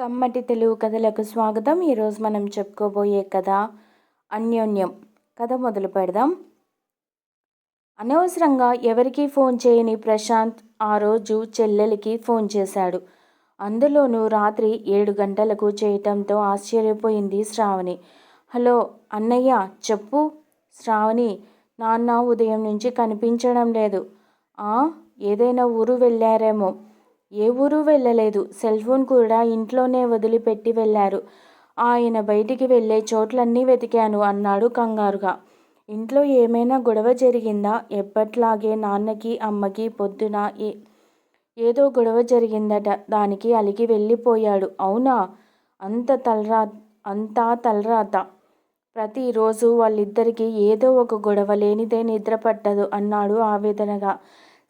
కమ్మటి తెలుగు కథలకు స్వాగతం. ఈరోజు మనం చెప్పుకోబోయే కథ అన్యోన్యం. కథ మొదలు పెడదాం. అనవసరంగా ఎవరికీ ఫోన్ చేయని ప్రశాంత్ ఆ రోజు చెల్లెలికి ఫోన్ చేశాడు. అందులోనూ రాత్రి ఏడు గంటలకు చేయటంతో ఆశ్చర్యపోయింది శ్రావణి. హలో అన్నయ్య చెప్పు. శ్రావణి నాన్న ఉదయం నుంచి కనిపించడం లేదు. ఏదైనా ఊరు వెళ్ళారేమో. ఏ ఊరు వెళ్ళలేదు. సెల్ ఫోన్ కూడా ఇంట్లోనే వదిలిపెట్టి వెళ్ళారు. ఆయన బయటికి వెళ్ళే చోట్లన్నీ వెతికాను అన్నాడు కంగారుగా. ఇంట్లో ఏమైనా గొడవ జరిగిందా? ఎప్పట్లాగే నాన్నకి అమ్మకి పొద్దున ఏ ఏదో గొడవ జరిగిందట. దానికి అలిగి వెళ్ళిపోయాడు. అవునా? అంత తలరా అంతా తలరాత. ప్రతిరోజు వాళ్ళిద్దరికీ ఏదో ఒక గొడవ లేనిదే నిద్ర పట్టదు అన్నాడు ఆవేదనగా.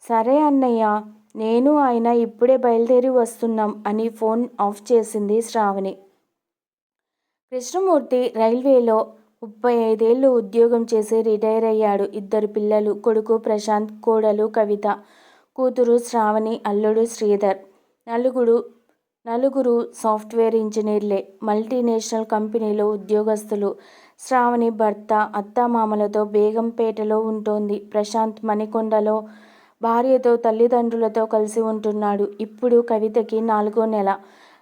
సరే అన్నయ్య. నేను ఆయన ఇప్పుడే బయలుదేరి వస్తున్నాం అని ఫోన్ ఆఫ్ చేసింది శ్రావణి. కృష్ణమూర్తి రైల్వేలో ముప్పై ఐదేళ్ళు ఉద్యోగం చేసి రిటైర్ అయ్యాడు. ఇద్దరు పిల్లలు కొడుకు ప్రశాంత్ కోడలు కవిత కూతురు శ్రావణి అల్లుడు శ్రీధర్. నలుగురు నలుగురు సాఫ్ట్వేర్ ఇంజనీర్లే. మల్టీనేషనల్ కంపెనీలో ఉద్యోగస్తులు. శ్రావణి భర్త అత్తామామలతో బేగంపేటలో ఉంటోంది. ప్రశాంత్ మణికొండలో భార్యతో తల్లిదండ్రులతో కలిసి ఉంటున్నాడు. ఇప్పుడు కవితకి నాలుగో నెల.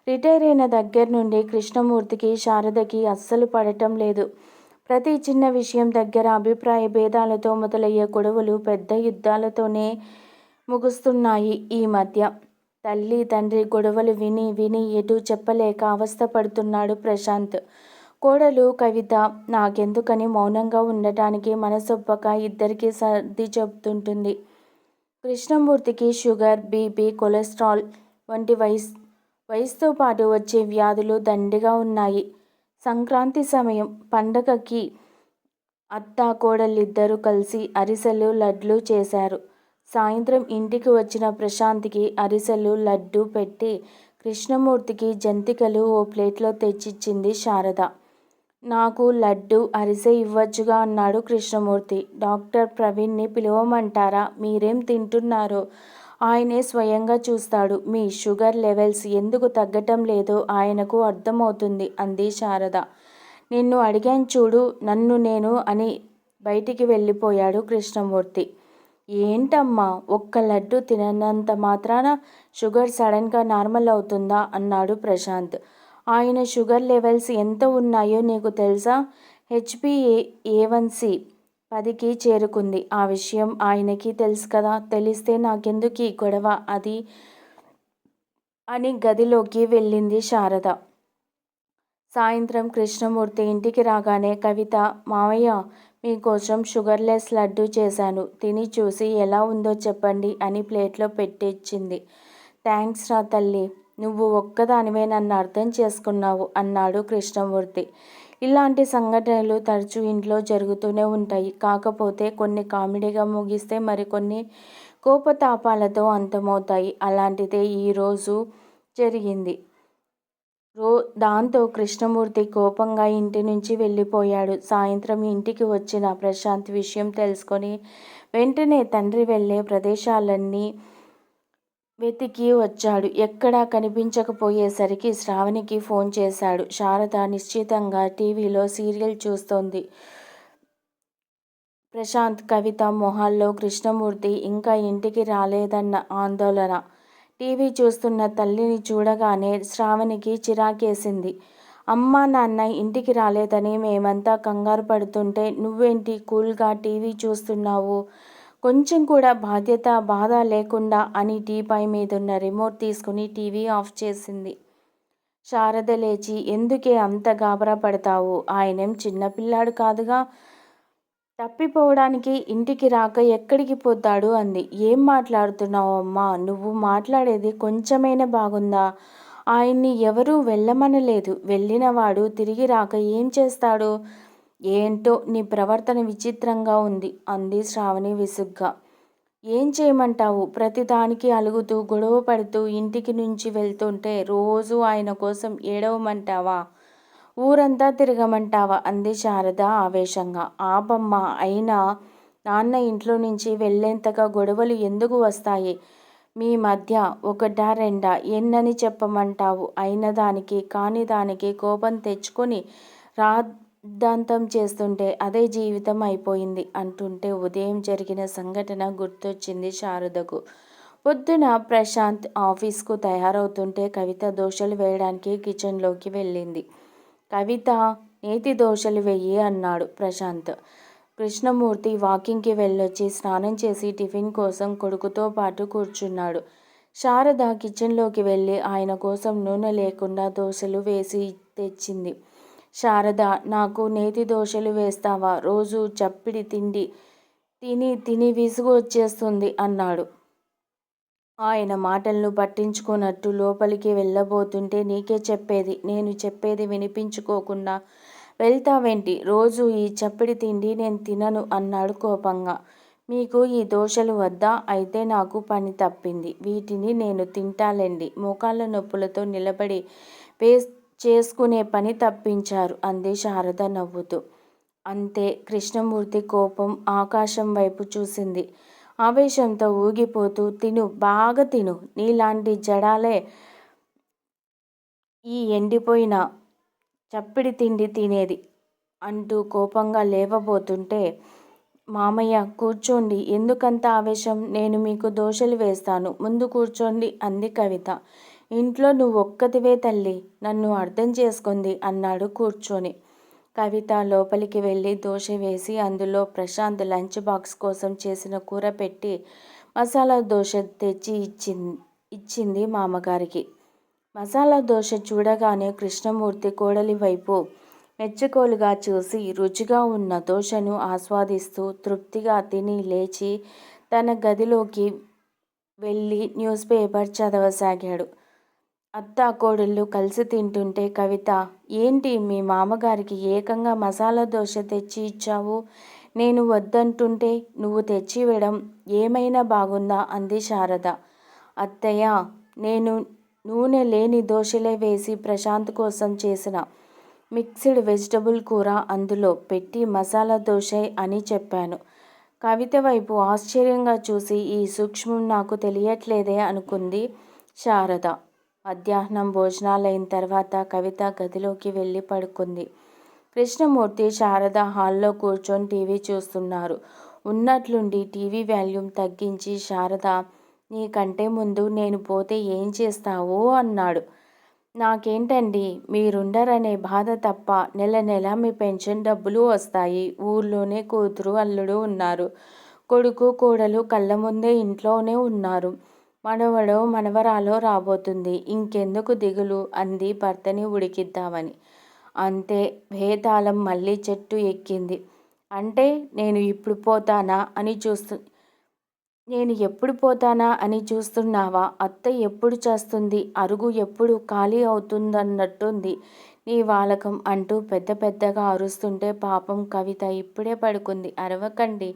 రిటైర్ అయిన దగ్గర నుండి కృష్ణమూర్తికి శారదకి అస్సలు పడటం లేదు. ప్రతి చిన్న విషయం దగ్గర అభిప్రాయ భేదాలతో మొదలయ్యే గొడవలు పెద్ద యుద్ధాలతోనే ముగుస్తున్నాయి ఈ మధ్య. తల్లి తండ్రి గొడవలు విని విని ఎటు చెప్పలేక అవస్థపడుతున్నాడు ప్రశాంత్. కోడలు కవిత నాకెందుకని మౌనంగా ఉండటానికి మనసొప్పక ఇద్దరికీ సర్ది చెబుతుంటుంది కృష్ణమూర్తికి షుగర్ బీపీ కొలెస్ట్రాల్ వంటి వయసు వయసుతో పాటు వచ్చే వ్యాధులు దండిగా ఉన్నాయి. సంక్రాంతి సమయం పండగకి అత్త కోడలిద్దరూ కలిసి అరిసెలు లడ్లు చేశారు. సాయంత్రం ఇంటికి వచ్చిన ప్రశాంత్కి అరిసెలు లడ్డు పెట్టి కృష్ణమూర్తికి జంతికలు ఓ ప్లేట్లో తెచ్చిచ్చింది శారద. నాకు లడ్డు అరిసె ఇవ్వచ్చుగా అన్నాడు కృష్ణమూర్తి. డాక్టర్ ప్రవీణ్ని పిలవమంటారా? మీరేం తింటున్నారో? ఆయనే స్వయంగా చూస్తాడు. మీ షుగర్ లెవెల్స్ ఎందుకు తగ్గటం లేదో ఆయనకు అర్థమవుతుంది అంది శారద. నిన్ను అడిగాను చూడు నన్ను నేను అని బయటికి వెళ్ళిపోయాడు కృష్ణమూర్తి. ఏంటమ్మా ఒక్క లడ్డు తిననంత మాత్రాన షుగర్ సడన్గా నార్మల్ అవుతుందా? అన్నాడు ప్రశాంత్. ఆయన షుగర్ లెవెల్స్ ఎంత ఉన్నాయో నీకు తెలుసా? హెచ్పిఏ ఏవన్సి పదికి చేరుకుంది. ఆ విషయం ఆయనకి తెలుసు కదా? తెలిస్తే నాకెందుకు ఈ గొడవ? అది అని గదిలోకి వెళ్ళింది శారద. సాయంత్రం కృష్ణమూర్తి ఇంటికి రాగానే కవిత మావయ్య మీకోసం షుగర్లెస్ లడ్డు చేశాను. తిని చూసి ఎలా ఉందో చెప్పండి అని ప్లేట్లో పెట్టించింది. థ్యాంక్స్ రా తల్లి. నువ్వు ఒక్కదానివే నన్ను అర్థం చేసుకున్నావు అన్నాడు కృష్ణమూర్తి. ఇలాంటి సంఘటనలు తరచూ ఇంట్లో జరుగుతూనే ఉంటాయి. కాకపోతే కొన్ని కామెడీగా ముగిస్తే మరికొన్ని కోపతాపాలతో అంతమవుతాయి. అలాంటిదే ఈరోజు జరిగింది. రో దాంతో కృష్ణమూర్తి కోపంగా ఇంటి నుంచి వెళ్ళిపోయాడు. సాయంత్రం ఇంటికి వచ్చిన ప్రశాంత్ విషయం తెలుసుకొని వెంటనే తండ్రి వెళ్ళే ప్రదేశాలన్నీ వెతికి వచ్చాడు. ఎక్కడా కనిపించకపోయేసరికి శ్రావణికి ఫోన్ చేశాడు. శారద నిశ్చితంగా టీవీలో సీరియల్ చూస్తోంది. ప్రశాంత్ కవిత మొహాల్లో కృష్ణమూర్తి ఇంకా ఇంటికి రాలేదన్న ఆందోళన. టీవీ చూస్తున్న తల్లిని చూడగానే శ్రావణికి చిరాకేసింది. అమ్మా నాన్న ఇంటికి రాలేదని మేమంతా కంగారు పడుతుంటే నువ్వేంటి కూల్గా టీవీ చూస్తున్నావు? కొంచెం కూడా బాధ్యత బాధ లేకుండా అని టీపై మీదున్న రిమోట్ తీసుకుని టీవీ ఆఫ్ చేసింది. శారద లేచి ఎందుకే అంత గాబరా పడతావు? ఆయనేం చిన్నపిల్లాడు కాదుగా? తప్పిపోవడానికి ఇంటికి రాక ఎక్కడికి పోతాడు? అంది. ఏం మాట్లాడుతున్నావు అమ్మా? నువ్వు మాట్లాడేది కొంచెమైనా బాగుందా? ఆయన్ని ఎవరూ వెళ్ళమనలేదు. వెళ్ళినవాడు తిరిగి రాక ఏం చేస్తాడు? ఏంటో నీ ప్రవర్తన విచిత్రంగా ఉంది అంది శ్రావణి విసుగ్గా. ఏం చేయమంటావు? ప్రతిదానికి అలుగుతూ గొడవ పడుతూ ఇంటికి నుంచి వెళ్తుంటే రోజు ఆయన కోసం ఏడవమంటావా? ఊరంతా తిరగమంటావా? అంది శారద ఆవేశంగా. ఆపమ్మ అయినా నాన్న ఇంట్లో నుంచి వెళ్ళేంతగా గొడవలు ఎందుకు వస్తాయి? మీ మధ్య ఒకటా రెండా? ఎన్నని చెప్పమంటావు? అయిన దానికి కాని దానికి కోపం తెచ్చుకొని రా సిద్ధాంతం చేస్తుంటే అదే జీవితం అయిపోయింది అంటుంటే ఉదయం జరిగిన సంఘటన గుర్తొచ్చింది శారదకు. పొద్దున ప్రశాంత్ ఆఫీస్కు తయారవుతుంటే కవిత దోశలు వేయడానికి కిచెన్లోకి వెళ్ళింది. కవిత నేతి దోశలు వెయ్యి అన్నాడు ప్రశాంత్. కృష్ణమూర్తి వాకింగ్కి వెళ్ళొచ్చి స్నానం చేసి టిఫిన్ కోసం కొడుకుతో పాటు కూర్చున్నాడు. శారద కిచెన్లోకి వెళ్ళి ఆయన కోసం నూనె లేకుండా దోశలు వేసి తెచ్చింది. శారద నాకు నేతి దోశలు వేస్తావా? రోజు చప్పిడి తిండి తిని తిని విసుగు వచ్చేస్తుంది అన్నాడు. ఆయన మాటలను పట్టించుకున్నట్టు లోపలికి వెళ్ళబోతుంటే నీకే చెప్పేది నేను చెప్పేది వినిపించుకోకుండా వెళ్తావేంటి రోజు ఈ చప్పిడి తిండి నేను తినను అన్నాడు కోపంగా. మీకు ఈ దోశలు వద్దా? అయితే నాకు పని తప్పింది వీటిని నేను తింటాలండి మోకాళ్ళ నొప్పులతో నిలబడి వే చేసుకునే పని తప్పించారు. అంది శారద నవ్వుతూ. అంతే కృష్ణమూర్తి కోపం ఆకాశం వైపు చూసింది. ఆవేశంతో ఊగిపోతూ తిను బాగా తిను నీలాంటి జడాలే ఈ ఎండిపోయిన చప్పిడి తిండి తినేది అంటూ కోపంగా లేవబోతుంటే మామయ్య కూర్చోండి ఎందుకంత ఆవేశం? నేను మీకు దోశలు వేస్తాను. ముందు కూర్చోండి అంది కవిత. ఇంట్లో నువ్వు ఒక్కతివే తల్లి నన్ను అర్థం చేసుకుంది అన్నాడు కూర్చొని. కవిత లోపలికి వెళ్ళి దోశ వేసి అందులో ప్రశాంత్ లంచ్ బాక్స్ కోసం చేసిన కూర పెట్టి మసాలా దోశ తెచ్చి ఇచ్చింది ఇచ్చింది మామగారికి. మసాలా దోశ చూడగానే కృష్ణమూర్తి కోడలి వైపు మెచ్చుకోలుగా చూసి రుచిగా ఉన్న దోశను ఆస్వాదిస్తూ తృప్తిగా తిని లేచి తన గదిలోకి వెళ్ళి న్యూస్ పేపర్ చదవసాగాడు. అత్త కోడళ్ళు కలిసి తింటుంటే కవిత ఏంటి మీ మామగారికి ఏకంగా మసాలా దోశ తెచ్చి ఇచ్చావు? నేను వద్దంటుంటే నువ్వు తెచ్చివ్వడం ఏమైనా బాగుందా? అంది శారద. అత్తయ్య నేను నూనె లేని దోశలే వేసి ప్రశాంత్ కోసం చేసిన మిక్స్డ్ వెజిటబుల్ కూర అందులో పెట్టి మసాలా దోశ అని చెప్పాను. కవిత వైపు ఆశ్చర్యంగా చూసి ఈ సూక్ష్మం నాకు తెలియట్లేదే అనుకుంది శారద. మధ్యాహ్నం భోజనాలైన తర్వాత కవిత గదిలోకి వెళ్ళి పడుకుంది. కృష్ణమూర్తి శారద హాల్లో కూర్చొని టీవీ చూస్తున్నారు. ఉన్నట్లుండి టీవీ వాల్యూమ్ తగ్గించి శారద నీకంటే ముందు నేను పోతే ఏం చేస్తావు అన్నాడు. నాకేంటండి మీరుండరనే బాధ తప్ప నెల నెల మీ పెన్షన్ డబ్బులు వస్తాయి. ఊర్లోనే కూతురు అల్లుడు ఉన్నారు. కొడుకు కోడలు కళ్ళ ముందే ఇంట్లోనే ఉన్నారు. మనవడో మనవరాలో రాబోతుంది. ఇంకెందుకు దిగులు? అంది భర్తని ఉడికిద్దామని. అంతే భేతాళం మళ్ళీ చెట్టు ఎక్కింది. అంటే నేను ఇప్పుడు పోతానా అని చూస్తు నేను ఎప్పుడు పోతానా అని చూస్తున్నావా? అత్త ఎప్పుడు చేస్తుంది? అరుగు ఎప్పుడు ఖాళీ అవుతుందన్నట్టుంది నీ వాలకం అంటూ పెద్ద పెద్దగా అరుస్తుంటే పాపం కవిత ఇప్పుడే పడుకుంది. అరవకండి.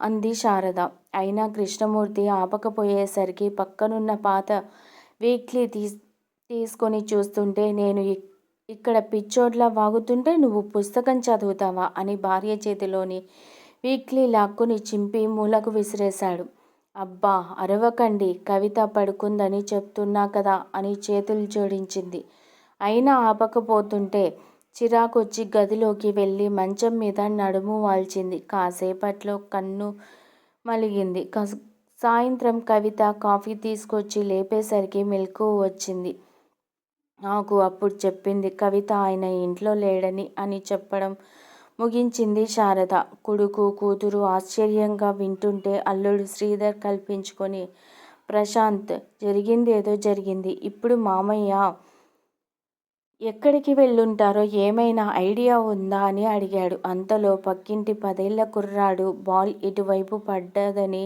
అంది శారద. అయినా కృష్ణమూర్తి ఆపకపోయేసరికి పక్కనున్న పాత వీక్లీ తీ తీసుకొని చూస్తుంటే నేను ఇక్కడ పిచ్చోడ్లా వాగుతుంటే నువ్వు పుస్తకం చదువుతావా అని భార్య చేతిలోని వీక్లీ లాక్కుని చింపి మూలకు విసిరేశాడు. అబ్బా అరవకండి కవిత పడుకుందని చెప్తున్నా కదా అని చేతులు జోడించింది. అయినా ఆపకపోతుంటే చిరాకొచ్చి గదిలోకి వెళ్ళి మంచం మీద నడుము వాల్చింది. కాసేపట్లో కన్ను మలిగింది. సాయంత్రం కవిత కాఫీ తీసుకొచ్చి లేపేసరికి మెలకు వచ్చింది. నాకు అప్పుడు చెప్పింది కవిత ఆయన ఇంట్లో లేడని అని చెప్పడం ముగించింది శారద. కొడుకు కూతురు ఆశ్చర్యంగా వింటుంటే అల్లుడు శ్రీధర్ కల్పించుకొని ప్రశాంత్ జరిగిందేదో జరిగింది. ఇప్పుడు మామయ్య ఎక్కడికి వెళ్ళుంటారో ఏమైనా ఐడియా ఉందా అని అడిగాడు. అంతలో పక్కింటి పదేళ్ళ కుర్రాడు బాల్ ఇటువైపు పడ్డదని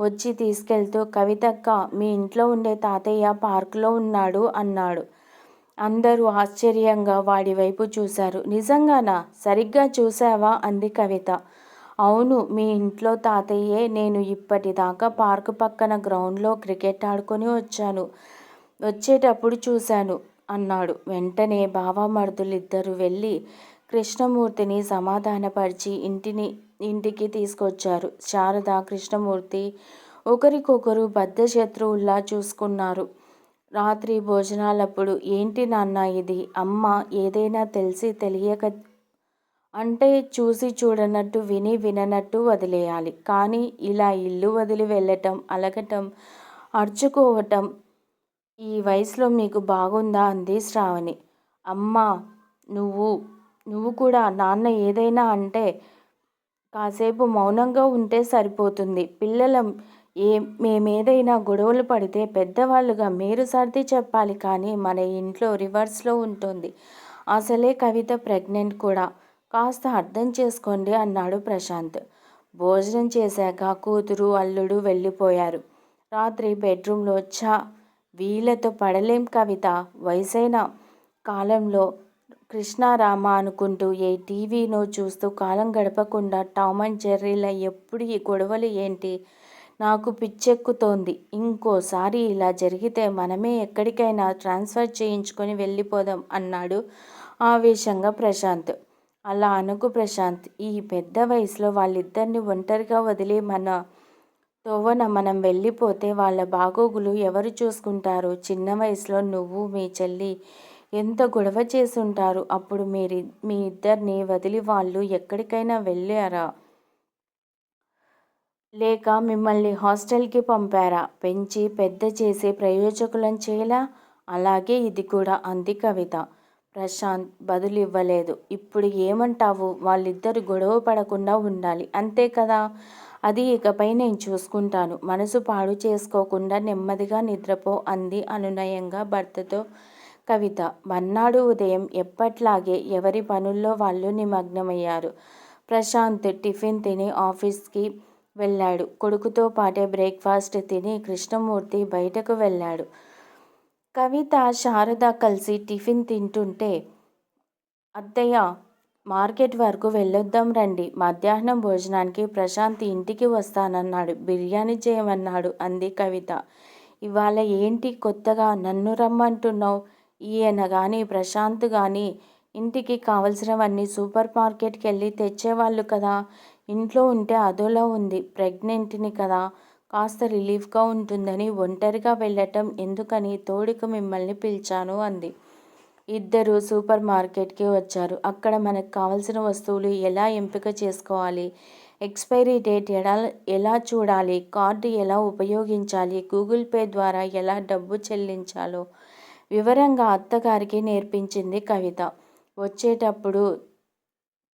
వచ్చి తీసుకెళ్తూ కవితక్క మీ ఇంట్లో ఉండే తాతయ్య పార్కులో ఉన్నాడు అన్నాడు. అందరూ ఆశ్చర్యంగా వాడి వైపు చూశారు. నిజంగానా? సరిగ్గా చూసావా అంది కవిత. అవును మీ ఇంట్లో తాతయ్యే. నేను ఇప్పటిదాకా పార్కు పక్కన గ్రౌండ్లో క్రికెట్ ఆడుకొని వచ్చాను. వచ్చేటప్పుడు చూశాను. అన్నాడు. వెంటనే బావమరుదులిద్దరూ వెళ్ళి కృష్ణమూర్తిని సమాధానపరిచి ఇంటిని ఇంటికి తీసుకొచ్చారు. శారద కృష్ణమూర్తి ఒకరికొకరు బద్ధ శత్రువుల్లా చూసుకున్నారు. రాత్రి భోజనాలప్పుడు ఏంటి నాన్న ఇది? అమ్మ ఏదైనా తెలిసి తెలియక అంటే చూసి చూడనట్టు విని విననట్టు వదిలేయాలి. కానీ ఇలా ఇల్లు వదిలి వెళ్ళటం అలగటం అర్చుకోవటం ఈ వయసులో మీకు బాగుందా? అంది శ్రావణి. అమ్మా నువ్వు నువ్వు కూడా నాన్న ఏదైనా అంటే కాసేపు మౌనంగా ఉంటే సరిపోతుంది. పిల్లలం ఏ మేమేదైనా గొడవలు పడితే పెద్దవాళ్ళుగా మీరు సర్ది చెప్పాలి కానీ మన ఇంట్లో రివర్స్లో ఉంటుంది. అసలే కవిత ప్రెగ్నెంట్ కూడా. కాస్త అర్థం చేసుకోండి అన్నాడు ప్రశాంత్. భోజనం చేశాక కూతురు అల్లుడు వెళ్ళిపోయారు. రాత్రి బెడ్రూమ్లో చా వీళ్ళతో పడలేం కవిత. వయసైన కాలంలో కృష్ణారామ అనుకుంటూ ఏ టీవీనో చూస్తూ కాలం గడపకుండా టామ్ అండ్ జెర్రీల ఎప్పుడు ఈ గొడవలు ఏంటి? నాకు పిచ్చెక్కుతోంది. ఇంకోసారి ఇలా జరిగితే మనమే ఎక్కడికైనా ట్రాన్స్ఫర్ చేయించుకొని వెళ్ళిపోదాం అన్నాడు ఆవేశంగా ప్రశాంత్. అలా అనుకు ప్రశాంత్. ఈ పెద్ద వయసులో వాళ్ళిద్దరిని ఒంటరిగా వదిలి మన తోవన మనం వెళ్ళిపోతే వాళ్ళ బాగోగులు ఎవరు చూసుకుంటారు? చిన్న వయసులో నువ్వు మీ చెల్లి ఎంత గొడవ చేసుంటారు అప్పుడు మీరు మీ ఇద్దరిని వదిలి వాళ్ళు ఎక్కడికైనా వెళ్ళారా? లేక మిమ్మల్ని హాస్టల్కి పంపారా? పెంచి పెద్ద చేసి ప్రయోజకులను చేయలా? అలాగే ఇది కూడా అంది కవిత. ప్రశాంత్ బదులు ఇవ్వలేదు ఇప్పుడు ఏమంటావు? వాళ్ళిద్దరు గొడవ పడకుండా ఉండాలి. అంతే కదా? అది ఇకపై నేను చూసుకుంటాను. మనసు పాడు చేసుకోకుండా నెమ్మదిగా నిద్రపో అంది అనునయంగా భర్తతో కవిత. మన్నాడు ఉదయం ఎప్పట్లాగే ఎవరి పనుల్లో వాళ్ళు నిమగ్నమయ్యారు. ప్రశాంత్ టిఫిన్ తిని ఆఫీస్కి వెళ్ళాడు. కొడుకుతో పాటే బ్రేక్ఫాస్ట్ తిని కృష్ణమూర్తి బయటకు వెళ్ళాడు. కవిత శారద కలిసి టిఫిన్ తింటుంటే అత్తయ్య మార్కెట్ వరకు వెళ్ళొద్దాం రండి. మధ్యాహ్నం భోజనానికి ప్రశాంత్ ఇంటికి వస్తానన్నాడు. బిర్యానీ చేయమన్నాడు అంది కవిత. ఇవాళ ఏంటి కొత్తగా నన్ను రమ్మంటున్నావు? ఈయన కానీ ప్రశాంత్ కానీ ఇంటికి కావలసినవన్నీ సూపర్ మార్కెట్కి వెళ్ళి తెచ్చేవాళ్ళు కదా. ఇంట్లో ఉంటే అదోలా ఉంది. ప్రెగ్నెంట్ని కదా. కాస్త రిలీఫ్గా ఉంటుందని ఒంటరిగా వెళ్ళటం ఎందుకని తోడుకు మిమ్మల్ని పిలిచాను అంది. ఇద్దరు సూపర్ మార్కెట్కి వచ్చారు. అక్కడ మనకు కావలసిన వస్తువులు ఎలా ఎంపిక చేసుకోవాలి? ఎక్స్పైరీ డేట్ ఎలా ఎలా చూడాలి? కార్డు ఎలా ఉపయోగించాలి? గూగుల్ పే ద్వారా ఎలా డబ్బు చెల్లించాలో వివరంగా అత్తగారికి నేర్పించింది కవిత. వచ్చేటప్పుడు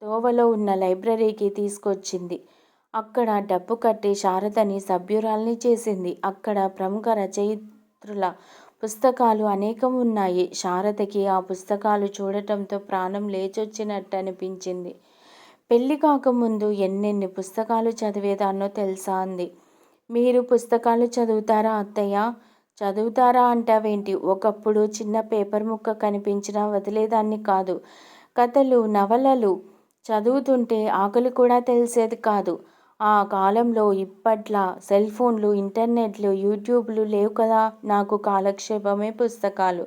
తోవలో ఉన్న లైబ్రరీకి తీసుకొచ్చింది. అక్కడ డబ్బు కట్టి శారదని సభ్యురాల్ని చేసింది. అక్కడ ప్రముఖ రచయిత్రుల పుస్తకాలు అనేకం ఉన్నాయి. శారదకి ఆ పుస్తకాలు చూడటంతో ప్రాణం లేచొచ్చినట్టు అనిపించింది పెళ్ళి కాకముందు ఎన్నెన్ని పుస్తకాలు చదివేదాన్నో తెలుసా అంది. మీరు పుస్తకాలు చదువుతారా అత్తయ్య? చదువుతారా అంటావేంటి? ఒకప్పుడు చిన్న పేపర్ ముక్క కనిపించినా వదిలేదాన్ని కాదు. కథలు నవలలు చదువుతుంటే ఆకలి కూడా తెలిసేది కాదు. ఆ కాలంలో ఇప్పట్లా సెల్ ఫోన్లు ఇంటర్నెట్లు యూట్యూబ్లు లేవు కదా నాకు కాలక్షేపమే పుస్తకాలు.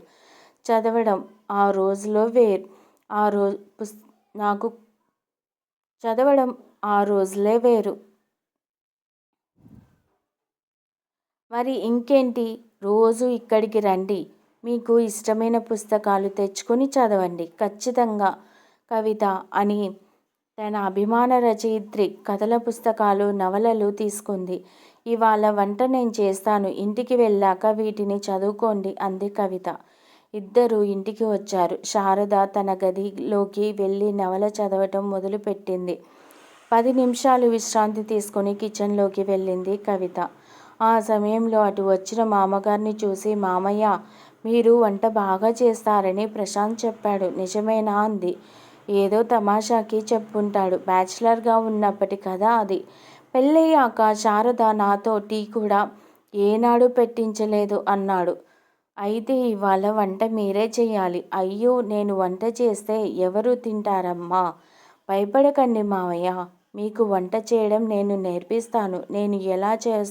చదవడం ఆ రోజులో వేరు. ఆ రోజు పుస్ నాకు చదవడం ఆ రోజులే వేరు. మరి ఇంకేంటి? రోజు ఇక్కడికి రండి. మీకు ఇష్టమైన పుస్తకాలు తెచ్చుకొని చదవండి. ఖచ్చితంగా కవిత అని తన అభిమాన రచయిత్రి కథల పుస్తకాలు నవలలు తీసుకుంది. ఇవాళ వంట నేను చేస్తాను. ఇంటికి వెళ్ళాక వీటిని చదువుకోండి అంది కవిత. ఇద్దరు ఇంటికి వచ్చారు. శారద తన గదిలోకి వెళ్ళి నవల చదవటం మొదలుపెట్టింది. పది నిమిషాలు విశ్రాంతి తీసుకొని కిచెన్లోకి వెళ్ళింది కవిత. ఆ సమయంలో అటు వచ్చిన మామగారిని చూసి మామయ్య మీరు వంట బాగా చేస్తారని ప్రశాంత్ చెప్పాడు. నిజమేనా? అంది. ఏదో తమాషాకి చెప్పుంటాడు. బ్యాచిలర్గా ఉన్నప్పటి కథ అది. పెళ్ళయ్యాక శారద నాతో టీ కూడా ఏనాడు పెట్టించలేదు అన్నాడు. అయితే ఇవాళ వంట మీరే చేయాలి. అయ్యో నేను వంట చేస్తే ఎవరు తింటారమ్మా? భయపడకండి మావయ్య. మీకు వంట చేయడం నేను నేర్పిస్తాను. నేను ఎలా చే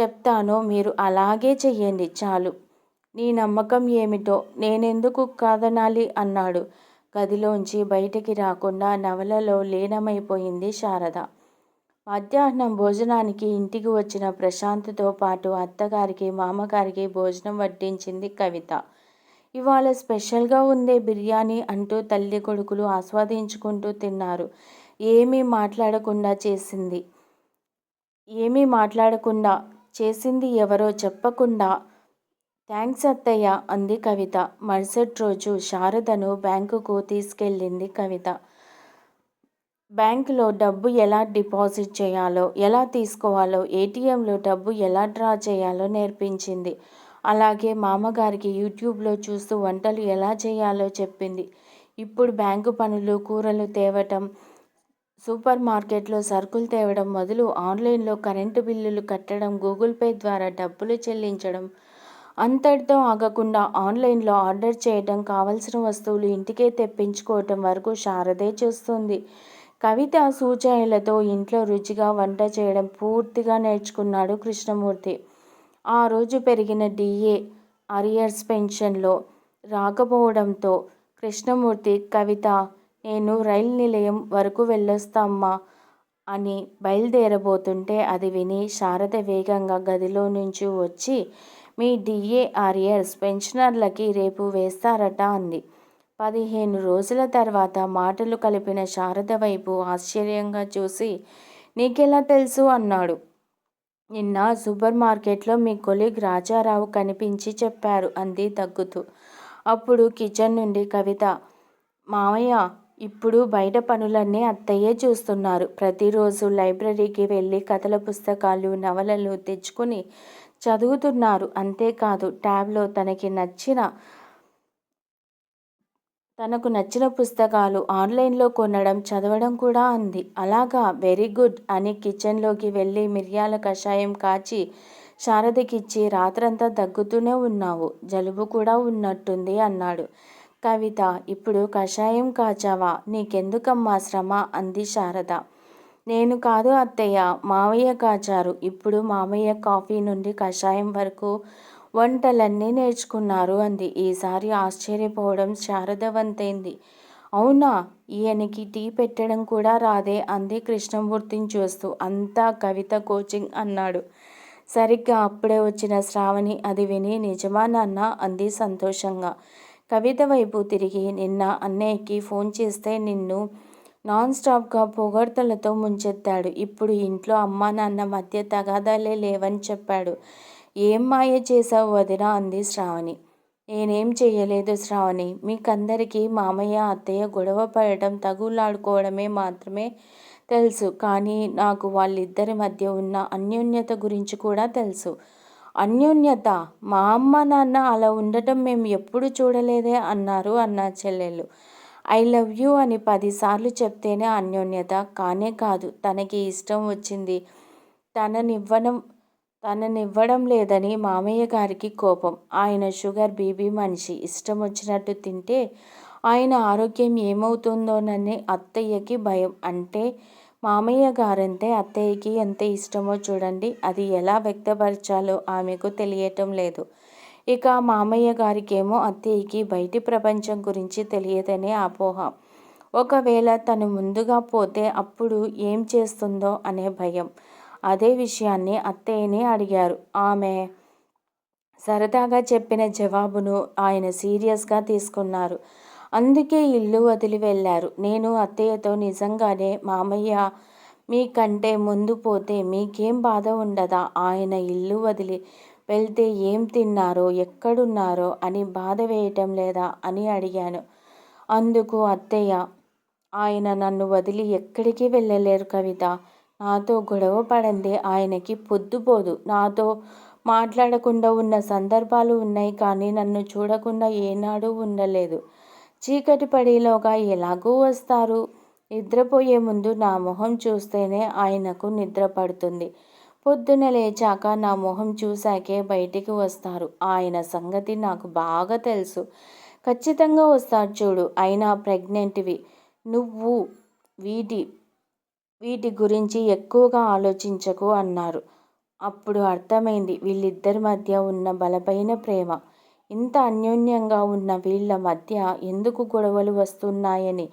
చెప్తానో మీరు అలాగే చెయ్యండి. చాలు. నీ నమ్మకం ఏమిటో? నేనెందుకు కాదనాలి? అన్నాడు. గదిలోంచి బయటికి రాకుండా నవలలో లీనమైపోయింది శారద. మధ్యాహ్నం భోజనానికి ఇంటికి వచ్చిన ప్రశాంత్తో పాటు అత్తగారికి మామగారికి భోజనం వడ్డించింది కవిత. ఇవాళ స్పెషల్గా ఉందే బిర్యానీ అంటూ తల్లి కొడుకులు ఆస్వాదించుకుంటూ తిన్నారు. ఏమీ మాట్లాడకుండా చేసింది. ఏమీ మాట్లాడకుండా చేసింది ఎవరో చెప్పకుండా థ్యాంక్స్ అత్తయ్య అంది కవిత. మరుసటి రోజు శారదను బ్యాంకుకు తీసుకెళ్ళింది కవిత. బ్యాంకులో డబ్బు ఎలా డిపాజిట్ చేయాలో ఎలా తీసుకోవాలో ఏటీఎంలో డబ్బు ఎలా డ్రా చేయాలో నేర్పించింది. అలాగే మామగారికి యూట్యూబ్లో చూస్తూ వంటలు ఎలా చేయాలో చెప్పింది. ఇప్పుడు బ్యాంకు పనులు కూరలు తేవటం సూపర్ మార్కెట్లో సరుకులు తేవడం మొదలు ఆన్లైన్లో కరెంటు బిల్లులు కట్టడం గూగుల్ పే ద్వారా డబ్బులు చెల్లించడం అంతటితో ఆగకుండా ఆన్లైన్లో ఆర్డర్ చేయడం కావలసిన వస్తువులు ఇంటికే తెప్పించుకోవటం వరకు శారదే చూస్తుంది. కవిత సూచనలతో ఇంట్లో రుచిగా వంట చేయడం పూర్తిగా నేర్చుకున్నాడు కృష్ణమూర్తి. ఆ రోజు పెరిగిన డిఏ అరియర్స్ పెన్షన్లో రాకపోవడంతో కృష్ణమూర్తి కవిత నేను రైలు నిలయం వరకు వెళ్ళొస్తామ్మా అని బయలుదేరబోతుంటే అది విని శారద వేగంగా గదిలో నుంచి వచ్చి మీ డిఏఆర్ఎస్ పెన్షనర్లకి రేపు వేస్తారట అంది. పదిహేను రోజుల తర్వాత మాటలు కలిపిన శారద వైపు ఆశ్చర్యంగా చూసి నీకెలా తెలుసు? అన్నాడు. నిన్న సూపర్ మార్కెట్లో మీ కొలీగ్ రాజారావు కనిపించి చెప్పారు అంది తగ్గుతూ. అప్పుడు కిచెన్ నుండి కవిత మామయ్య ఇప్పుడు బయట పనులన్నీ అత్తయ్యే చూస్తున్నారు. ప్రతిరోజు లైబ్రరీకి వెళ్ళి కథల పుస్తకాలు నవలలు తెచ్చుకుని చదువుతున్నారు. అంతేకాదు ట్యాబ్లో తనకి నచ్చిన తనకు నచ్చిన పుస్తకాలు ఆన్లైన్లో కొనడం చదవడం కూడా అంది. అలాగా వెరీ గుడ్ అని కిచెన్లోకి వెళ్ళి మిరియాల కషాయం కాచి శారదకిచ్చి రాత్రంతా దగ్గుతూనే ఉన్నావు. జలుబు కూడా ఉన్నట్టుంది అన్నాడు. కవిత ఇప్పుడు కషాయం కాచావా? నీకెందుకమ్మా శ్రమ అంది శారద. నేను కాదు అత్తయ్య మావయ్య కాచారు. ఇప్పుడు మామయ్య కాఫీ నుండి కషాయం వరకు వంటలన్నీ నేర్చుకున్నారు అంది. ఈసారి ఆశ్చర్యపోవడం శారదవంతైంది. అవునా? ఈయనకి టీ పెట్టడం కూడా రాదే అంది కృష్ణమూర్తిని చూస్తూ అంతా కవిత కోచింగ్ అన్నాడు. సరిగ్గా అప్పుడే వచ్చిన శ్రావణి అది విని నిజమా నాన్న? అంది సంతోషంగా. కవిత వైపు తిరిగి నిన్న అన్నయ్యకి ఫోన్ చేస్తే నిన్ను నాన్ స్టాప్గా పొగడ్తలతో ముంచెత్తాడు. ఇప్పుడు ఇంట్లో అమ్మా నాన్న మధ్య తగాదాలే లేవని చెప్పాడు. ఏం మాయ చేశావు వదిన? అంది శ్రావణి. నేనేం చేయలేదు శ్రావణి. మీకందరికీ మామయ్య అత్తయ్య గొడవ పడటం తగులాడుకోవడమే మాత్రమే తెలుసు. కానీ నాకు వాళ్ళిద్దరి మధ్య ఉన్న అన్యోన్యత గురించి కూడా తెలుసు. అన్యోన్యత? మా అమ్మ నాన్న అలా ఉండటం మేము ఎప్పుడు చూడలేదే అన్నారు అన్న చెల్లెళ్ళు ఐ లవ్ యూ అని పదిసార్లు చెప్తేనే అన్యోన్యత. కానే కాదు తనకి ఇష్టం వచ్చింది. తననివ్వడం తననివ్వడం లేదని మామయ్య గారికి కోపం. ఆయన షుగర్ బీబీ మనిషి. ఇష్టం వచ్చినట్టు తింటే ఆయన ఆరోగ్యం ఏమవుతుందోనని అత్తయ్యకి భయం. అంటే మామయ్య గారంటే అత్తయ్యకి ఎంత ఇష్టమో చూడండి. అది ఎలా వ్యక్తపరచాలో ఆమెకు తెలియటం లేదు. ఇక మామయ్య గారికేమో అత్తయ్యకి బయటి ప్రపంచం గురించి తెలియదనే అపోహ. ఒకవేళ తను ముందుగా పోతే అప్పుడు ఏం చేస్తుందో అనే భయం. అదే విషయాన్ని అత్తయ్యని అడిగారు. ఆమె సరదాగా చెప్పిన జవాబును ఆయన సీరియస్గా తీసుకున్నారు. అందుకే ఇల్లు వదిలి వెళ్ళారు. నేను అత్తయ్యతో నిజంగానే మామయ్య మీకంటే ముందు పోతే మీకేం బాధ ఉండదా? ఆయన ఇల్లు వదిలి వెళ్తే ఏం తిన్నారో ఎక్కడున్నారో అని బాధ వేయటం లేదా అని అడిగాను. అందుకు అత్తయ్య ఆయన నన్ను వదిలి ఎక్కడికి వెళ్ళలేరు కవిత. నాతో గొడవ పడందే ఆయనకి పొద్దుపోదు నాతో మాట్లాడకుండా ఉన్న సందర్భాలు ఉన్నాయి కానీ నన్ను చూడకుండా ఏనాడు ఉండలేదు. చీకటి పడేలోగా ఎలాగూ వస్తారు? నిద్రపోయే ముందు నా మొహం చూస్తేనే ఆయనకు నిద్ర పడుతుంది. పొద్దున లేచాక నా మొహం చూశాకే బయటికి వస్తారు. ఆయన సంగతి నాకు బాగా తెలుసు. ఖచ్చితంగా వస్తారు చూడు అయినా ప్రెగ్నెంట్వి. నువ్వు వీటి వీటి గురించి ఎక్కువగా ఆలోచించకు అన్నారు. అప్పుడు అర్థమైంది వీళ్ళిద్దరి మధ్య ఉన్న బలమైన ప్రేమ. ఇంత అన్యోన్యంగా ఉన్న వీళ్ళ మధ్య ఎందుకు గొడవలు వస్తున్నాయని.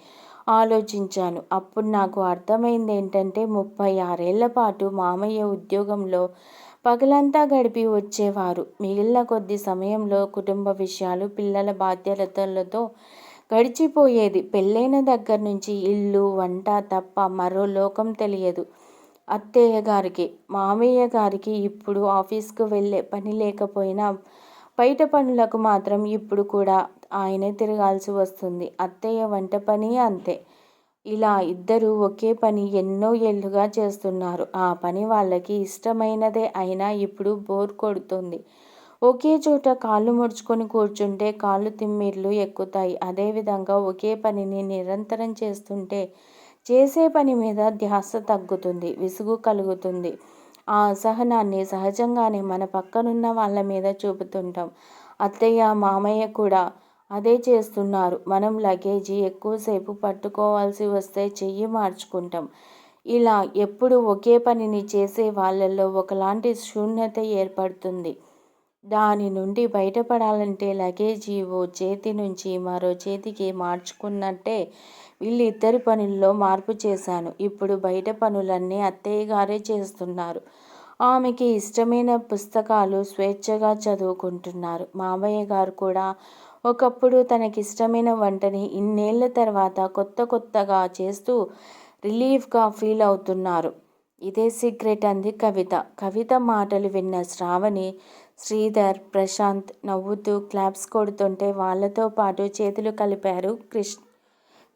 ఆలోచించాను. అప్పుడు నాకు అర్థమైంది ఏంటంటే ముప్పై ఆరేళ్ళ పాటు మామయ్య ఉద్యోగంలో పగలంతా గడిపి వచ్చేవారు. మిగిలిన కొద్ది సమయంలో కుటుంబ విషయాలు పిల్లల బాధ్యతలతో గడిచిపోయేది. పెళ్ళైన దగ్గర నుంచి ఇల్లు వంట తప్ప మరో లోకం తెలియదు అత్తయ్య గారికి. మామయ్య గారికి ఇప్పుడు ఆఫీస్కు వెళ్ళే పని లేకపోయినా బయట పనులకు మాత్రం ఇప్పుడు కూడా ఆయనే తిరగాల్సి వస్తుంది. అత్తయ్య వంట పని అంతే. ఇలా ఇద్దరు ఒకే పని ఎన్నో ఏళ్ళుగా చేస్తున్నారు. ఆ పని వాళ్ళకి ఇష్టమైనదే అయినా ఇప్పుడు బోర్ కొడుతుంది. ఒకే చోట కాళ్ళు ముడుచుకొని కూర్చుంటే కాళ్ళు తిమ్మిర్లు ఎక్కుతాయి. అదేవిధంగా ఒకే పనిని నిరంతరం చేస్తుంటే చేసే పని మీద ధ్యాస తగ్గుతుంది విసుగు కలుగుతుంది. ఆ అసహనాన్ని సహజంగానే మన పక్కనున్న వాళ్ళ మీద చూపుతుంటాం. అత్తయ్య మామయ్య కూడా అదే చేస్తున్నారు. మనం లగేజీ ఎక్కువసేపు పట్టుకోవాల్సి వస్తే చెయ్యి మార్చుకుంటాం. ఇలా ఎప్పుడు ఒకే పనిని చేసే వాళ్ళల్లో ఒకలాంటి శూన్యత ఏర్పడుతుంది. దాని నుండి బయటపడాలంటే లగేజీ ఓ చేతి నుంచి మరో చేతికి మార్చుకున్నట్టే వీళ్ళిద్దరి పనుల్లో మార్పు చేశాను. ఇప్పుడు బయట పనులన్నీ అత్తయ్య గారే చేస్తున్నారు. ఆమెకి ఇష్టమైన పుస్తకాలు స్వేచ్ఛగా చదువుకుంటున్నారు. మామయ్య గారు కూడా ఒకప్పుడు తనకిష్టమైన వంటని ఇన్నేళ్ళ తర్వాత కొత్త కొత్తగా చేస్తూ రిలీఫ్గా ఫీల్ అవుతున్నారు. ఇదే సీక్రెట్ అంది కవిత. కవిత మాటలు విన్న శ్రావణి శ్రీధర్ ప్రశాంత్ నవ్వుతూ క్లాప్స్ కొడుతుంటే వాళ్ళతో పాటు చేతులు కలిపారు కృష్ణ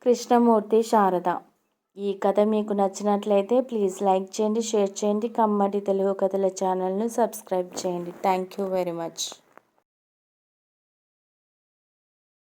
కృష్ణమూర్తి శారద. ఈ కథ మీకు నచ్చినట్లయితే ప్లీజ్ లైక్ చేయండి షేర్ చేయండి కమ్మటి తెలుగు కథల ఛానల్ను సబ్స్క్రైబ్ చేయండి. Thank you very much.